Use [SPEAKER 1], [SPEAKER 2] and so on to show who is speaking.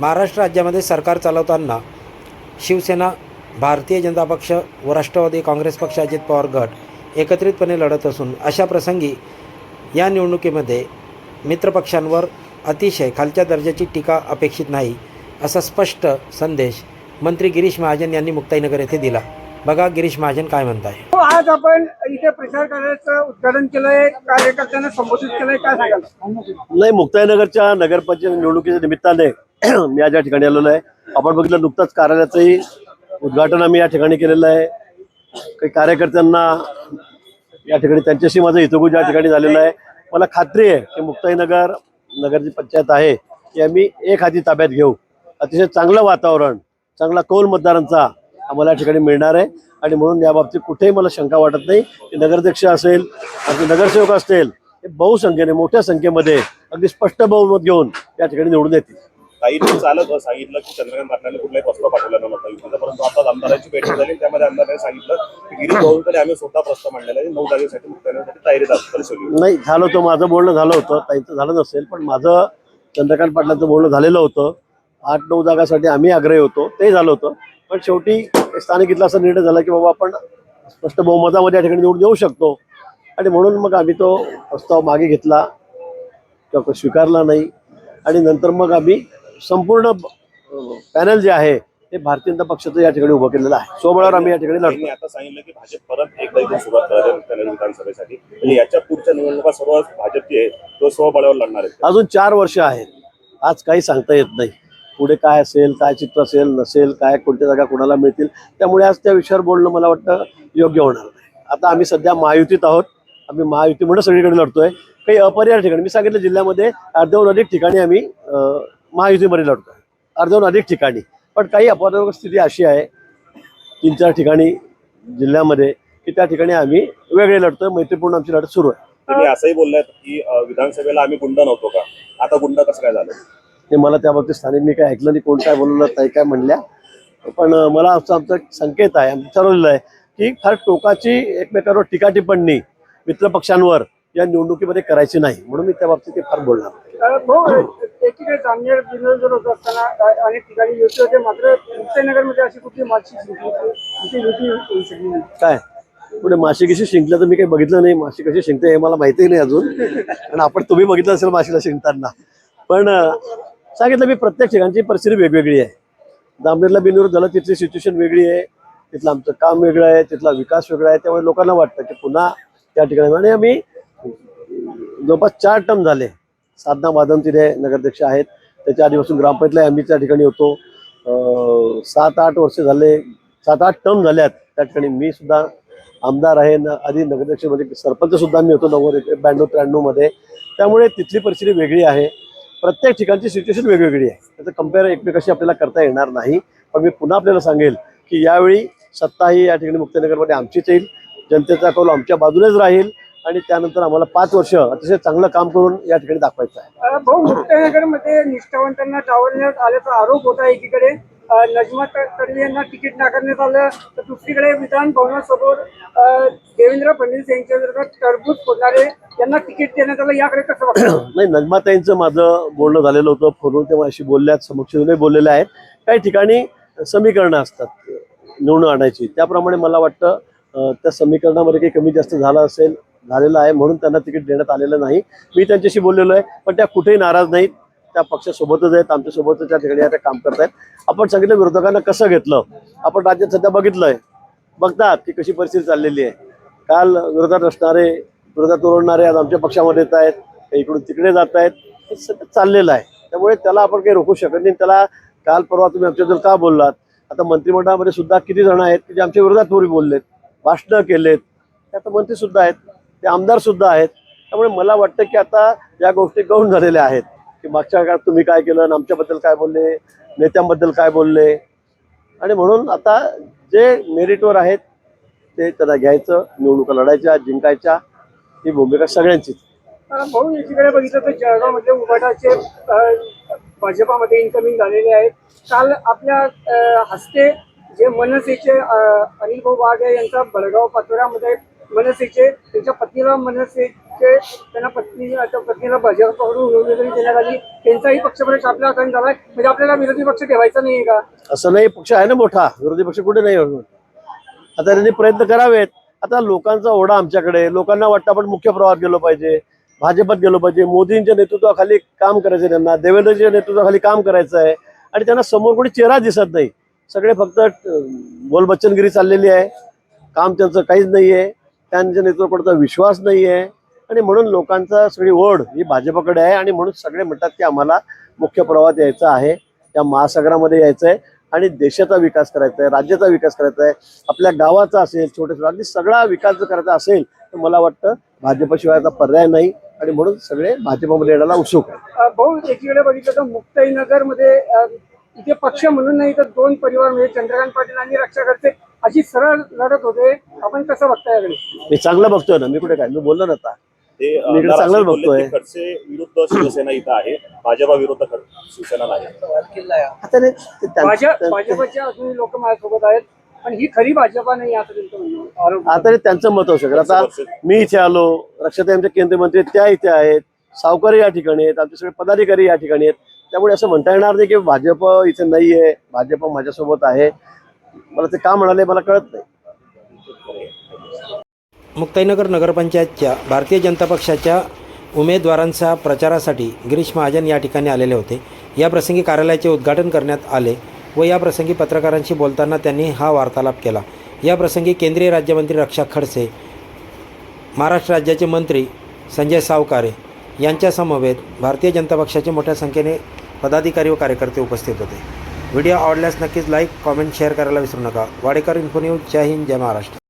[SPEAKER 1] महाराष्ट्र राज्यामध्ये सरकार चालवताना शिवसेना भारतीय जनता पक्ष व राष्ट्रवादी काँग्रेस पक्ष अजित पवार गट एकत्रितपणे लढत असून अशा प्रसंगी या निवडणुकीमध्ये मित्रपक्षांवर अतिशय खालच्या दर्जाची टीका अपेक्षित नाही असा स्पष्ट संदेश मंत्री गिरीश महाजन यांनी मुक्ताईनगर येथे दिला. बघा गिरीश महाजन काय म्हणत आहे
[SPEAKER 2] हो, आज आपण इथे प्रचार कार्याचं उद्घाटन केलंय कार्यकर्त्यांना संबोधित केलंय काय सांगाल?
[SPEAKER 3] नाही मुक्ताईनगरच्या नगरपंचायत निवडणुकीच्या निमित्ताने मी आज या ठिकाणी आलेलो आहे. आपण बघितलं नुकतंच कार्यालयाचंही उद्घाटन आम्ही या ठिकाणी केलेलं आहे. काही कार्यकर्त्यांना या ठिकाणी त्यांच्याशी माझं हितगुज या ठिकाणी झालेलं आहे. मला खात्री आहे की मुक्ताईनगर नगर जी पंचायत आहे ती आम्ही एक हाती ताब्यात घेऊ. अतिशय चांगलं वातावरण चांगला कौल मतदारांचा आम्हाला या ठिकाणी मिळणार आहे. आणि म्हणून याबाबतीत कुठेही मला शंका वाटत नाही की नगराध्यक्ष असेल आमचे नगरसेवक असतील हे बहुसंख्येने मोठ्या संख्येमध्ये अगदी स्पष्ट बहुमत घेऊन या ठिकाणी निवडून येतील.
[SPEAKER 4] काही चालत सांगितलं की चंद्रकांत पाटलांनी कुठलाही प्रस्ताव पाठवला नव्हता. युतीचा परंतु आता आमदारांची बैठक झाली. त्यामध्ये आमदारांनी सांगितलं की गिरीश भाऊंकडे आम्ही स्वतः प्रस्ताव मांडलेला आहे. नऊ तारखेसाठी मुक्ताईसाठी तयारी दर्शवली
[SPEAKER 3] नाही झालं होतं. माझं बोलणं झालं होतं. ताईंचं झालं नसेल पण माझं चंद्रकांत पाटलांचं बोलणं झालेलं होतं. आठ नऊ जागासाठी आम्ही आग्रही होतो. ते झालं होतं. पण शेवटी स्थानिक इथला असा निर्णय झाला की बाबा आपण स्पष्ट बहुमतामध्ये या ठिकाणी निवडून येऊ शकतो. आणि म्हणून मग आम्ही तो प्रस्ताव मागे घेतला किंवा स्वीकारला नाही. आणि नंतर मग आम्ही संपूर्ण पॅनल जे आहे ते भारतीय जनता पक्षाचं या ठिकाणी उभं केलेलं आहे. सोबळावर आम्ही या ठिकाणी लढतो.
[SPEAKER 4] आता सांगितलं की भाजप परत एकदा इथून सुरुवात मुक्ताईनगर विधानसभेसाठी. म्हणजे याच्या पुढच्या निवडणुका सर्व भाजपची आहे तो स्वबळावर लढणार आहे.
[SPEAKER 3] अजून चार वर्ष आहेत. आज काही सांगता येत नाही. पुढे काय असेल काय चित्र असेल नसेल काय कोणत्या जागा कोणाला मिळतील त्यामुळे आज त्या विषयावर बोलणं मला वाटतं योग्य होणार नाही. आता आम्ही सध्या महायुतीत आहोत. आम्ही महायुतीमुळे सगळीकडे लढतोय. काही अपरिहार ठिकाणी मी सांगितलं जिल्ह्यामध्ये अर्ध्याहून अधिक ठिकाणी आम्ही महायुतीमध्ये लढतोय. अर्ध्याहून अधिक ठिकाणी. पण काही अपवादात्मक स्थिती अशी आहे तीन चार ठिकाणी जिल्ह्यामध्ये की त्या ठिकाणी आम्ही वेगळे लढतोय मैत्रीपूर्ण आमची लढत सुरू आहे.
[SPEAKER 4] असंही बोलल्यात की अं, विधानसभेला आम्ही गुंड नव्हतो का? आता गुंड कसं काय झालं?
[SPEAKER 3] ते मला त्याबाबतीत स्थानिक मी काय ऐकलं नाही कोण काय बोललं नाही काय म्हणल्या. पण अं, मला आमचा आमचा एक संकेत आहे आम्ही ठरवलेलं आहे की फार टोकाची एकमेकांवर टीका टिप्पणी मित्रपक्षांवर या निवडणुकीमध्ये करायची नाही म्हणून मी त्या बाबतीत ते फार बोलणार नाही.
[SPEAKER 2] अ, भाऊ एकीकडे जामनेर बिनजर होत असताना अ, अनेक ठिकाणी युती होते. मात्र मुक्ताईनगरमध्ये अशी कुठली मागची युती युती होऊ शकली नाही.
[SPEAKER 3] काय? पुढे माशी कशी शिंकलं तर मी काही बघितलं नाही. माशी कशी शिंकते हे मला माहितीही नाही अजून. आणि आपण तुम्ही बघितलं असेल माशीला शिंकताना. पण सांगितलं मी प्रत्येक ठिकाणची परिस्थिती वेगवेगळी आहे. जामनेरला बिनविरोध झालं तिथली सिच्युएशन वेगळी आहे. तिथलं आमचं काम वेगळं आहे. तिथला विकास वेगळा आहे. त्यामुळे लोकांना वाटतं की पुन्हा त्या ठिकाणी. आणि आम्ही जवळपास चार टर्म झाले. साधना माधव तिथे नगराध्यक्ष आहेत. त्याच्या आधीपासून ग्रामपंचायतला आम्ही त्या ठिकाणी होतो. सात आठ वर्ष झाले सात आठ टर्म झाल्यात त्या ठिकाणी. मी सुद्धा आमदार आहे. न आधी म्हणजे सरपंच सुद्धा मी होतो नव्वद ब्याण्णव त्र्याण्णवमध्ये. त्यामुळे तिथली परिस्थिती वेगळी आहे. प्रत्येक ठिकाणची सिच्युएशन वेगवेगळी आहे. त्याचं कंपेअर एकमेकाशी आपल्याला करता येणार नाही. पण मी पुन्हा आपल्याला सांगेल की यावेळी सत्ता ही या ठिकाणी मुक्तनगरमध्ये आमचीच येईल. जनतेचा कौल आमच्या बाजूनेच राहील. आणि त्यानंतर आम्हाला पाच वर्ष अतिशय चांगलं काम करून या ठिकाणी दाखवायचं आहे.
[SPEAKER 2] भाऊ मुक्ताईनगरमध्ये निष्ठावंतांना डावलण्यात आल्याचा आरोप होता एकीकडे. नजमा तडवी यांना तिकीट नाकारण्यात आलं तर दुसरीकडे विधान भवनासमोर देवेंद्र फडणवीस यांच्या विरोधात टरबूज फोडणारे यांना तिकीट देण्यात आलं. याकडे कसं
[SPEAKER 3] नाही नजमाताईंचं माझं बोलणं झालेलं होतं. फोनवर ते माझ्याशी बोलल्यात समक्ष बोललेले आहेत. काही ठिकाणी समीकरणं असतात निवडून आणायची. त्याप्रमाणे मला वाटतं त्या समीकरणामध्ये काही कमी जास्त झालं असेल झालेलं आहे म्हणून त्यांना तिकीट देण्यात आलेलं नाही. मी त्यांच्याशी बोललेलो आहे पण त्या कुठेही नाराज नाहीत. त्या पक्षासोबतच आहेत आमच्यासोबतच त्या ठिकाणी आता काम करतायत. आपण सांगितलं विरोधकांना कसं घेतलं? आपण राज्यात सध्या बघितलंय. बघतात की कशी परिस्थिती चाललेली आहे. काल विरोधात असणारे विरोधात ओरडणारे आज आमच्या पक्षामध्ये येत आहेत काही इकडून तिकडे जात आहेत. हे सतत चाललेलं आहे. त्यामुळे त्याला आपण काही रोखू शकत नाही. त्याला काल परवा तुम्ही आमच्याबद्दल का बोललात? आता मंत्रिमंडळामध्ये सुद्धा किती जण आहेत की जे आमच्या विरोधात पूर्वी बोललेत? भाषणं केलेत. ते आता मंत्रीसुद्धा आहेत ते आमदारसुद्धा आहेत. त्यामुळे मला वाटतं की आता या गोष्टी गौण झालेल्या आहेत. की मागच्या काळात तुम्ही काय केलं आमच्याबद्दल काय बोलले नेत्यांबद्दल काय बोलले? आणि म्हणून आता जे मेरिटवर आहेत ते त्यांना घ्यायचं निवडणुका लढायच्या जिंकायच्या ही भूमिका सगळ्यांचीच
[SPEAKER 2] अ, भाऊ एकीकडे बघितलं तर जळगावमध्ये उभाटाचे भाजपामध्ये इन्कमिंग झालेले आहेत. काल आपल्या हस्ते जे मनसेचे अनिलभाऊ अनिल भाऊ वाघ यांचा बळगाव पाचोऱ्यामध्ये मनसेचे त्यांच्या पत्नीला मनसेचे त्यांना पत्नी पत्नीला भाजपकडून उमेदवारी देण्यात आली. त्यांचाही पक्षप्रवेश आपल्या हाताने झालाय म्हणजे आपल्याला विरोधी पक्ष ठेवायचा नाहीये का?
[SPEAKER 3] असं नाही पक्ष आहे ना मोठा. विरोधी पक्ष कुठे नाही आता त्यांनी प्रयत्न करावेत. आता लोकांचा ओढा आमच्याकडे. लोकांना वाटतं आपण मुख्य प्रवाहात गेलो पाहिजे. भाजपात गेलो पाहिजे. मोदींच्या नेतृत्वाखाली काम करायचं त्यांना. देवेंद्रच्या नेतृत्वाखाली काम करायचं आहे आणि त्यांना समोर कोणी चेहरा दिसत नाही. सगळे फक्त बोलबच्चनगिरी चाललेली आहे. काम त्यांचं काहीच नाही आहे त्यांच्या नेतृत्वाकडचा विश्वास नाही आहे आणि म्हणून लोकांचा सगळी ओढ ही भाजपकडे आहे आणि म्हणून सगळे म्हणतात की आम्हाला मुख्य प्रवाहात यायचं आहे. त्या महासागरामध्ये यायचं आहे आणि देशाचा विकास करायचा आहे राज्याचा विकास करायचा आहे आपल्या गावाचा असेल छोटे छोटे अगदी सगळा विकास जर करायचा असेल तर मला वाटतं भाजपशिवायचा पर्याय नाही. आणि म्हणून सगळे भाजपमध्ये येण्याला उत्सुक आहे
[SPEAKER 2] भाऊ एकीकडे बघितलं तर मुक्ताईनगरमध्ये इथे पक्ष म्हणून नाही तर दोन परिवार म्हणजे चंद्रकांत पाटील आणि रक्षा करते अशी सरळ लढत होते. आपण कसं बघता याकडे?
[SPEAKER 3] मी चांगलं बघतोय ना. मी कुठे काय? मी बोललो ना आता.
[SPEAKER 4] ते
[SPEAKER 3] मी इकडे
[SPEAKER 4] आमदार
[SPEAKER 3] चांगलंच
[SPEAKER 4] असे बोलले
[SPEAKER 3] बघतोय.
[SPEAKER 4] की खडसे विरुद्ध शिवसेना इथं आहे. भाजपा विरुद्ध खड- शिवसेना नाही.
[SPEAKER 3] आता नाही, ते त्यां-
[SPEAKER 2] भाजप
[SPEAKER 3] त्यां-
[SPEAKER 2] भाजपचे अजूनही लोक माझ्यासोबत आहेत. पण ही खरी भाजपा नाही असं त्यांचं म्हणणं आहे. आरोप
[SPEAKER 3] आता ते त्यांचं मत होऊ शकेल आता मी इथे आलो. रक्षाताई आमचे केंद्रीय मंत्री आहेत, त्या इथे आहेत. सावकारी या ठिकाणी आहेत. आमचे सगळे पदाधिकारी या ठिकाणी आहेत. त्यामुळे असं म्हणता येणार नाही की भाजप इथे नाही आहे भाजप माझ्यासोबत आहे. मला ते का म्हणाले मला कळत नाही.
[SPEAKER 1] मुक्ताईनगर नगरपंचायतच्या भारतीय जनता पक्षाच्या उमेदवारांच्या प्रचारासाठी गिरीश महाजन या ठिकाणी आलेले होते. या प्रसंगी कार्यालयाचे उद्घाटन करण्यात आले व या प्रसंगी पत्रकारांशी बोलताना त्यांनी हा वार्तालाप केला. या प्रसंगी केंद्रीय राज्यमंत्री रक्षा खडसे महाराष्ट्र राज्याचे मंत्री संजय सावकारे यांच्यासमवेत भारतीय जनता पक्षाचे मोठ्या संख्येने पदाधिकारी व कार्यकर्ते उपस्थित होते. व्हिडिओ आवडल्यास नक्कीच लाईक कॉमेंट शेअर करायला विसरू नका. वाडेकर इन्फो न्यूज जय हिंद जय महाराष्ट्र.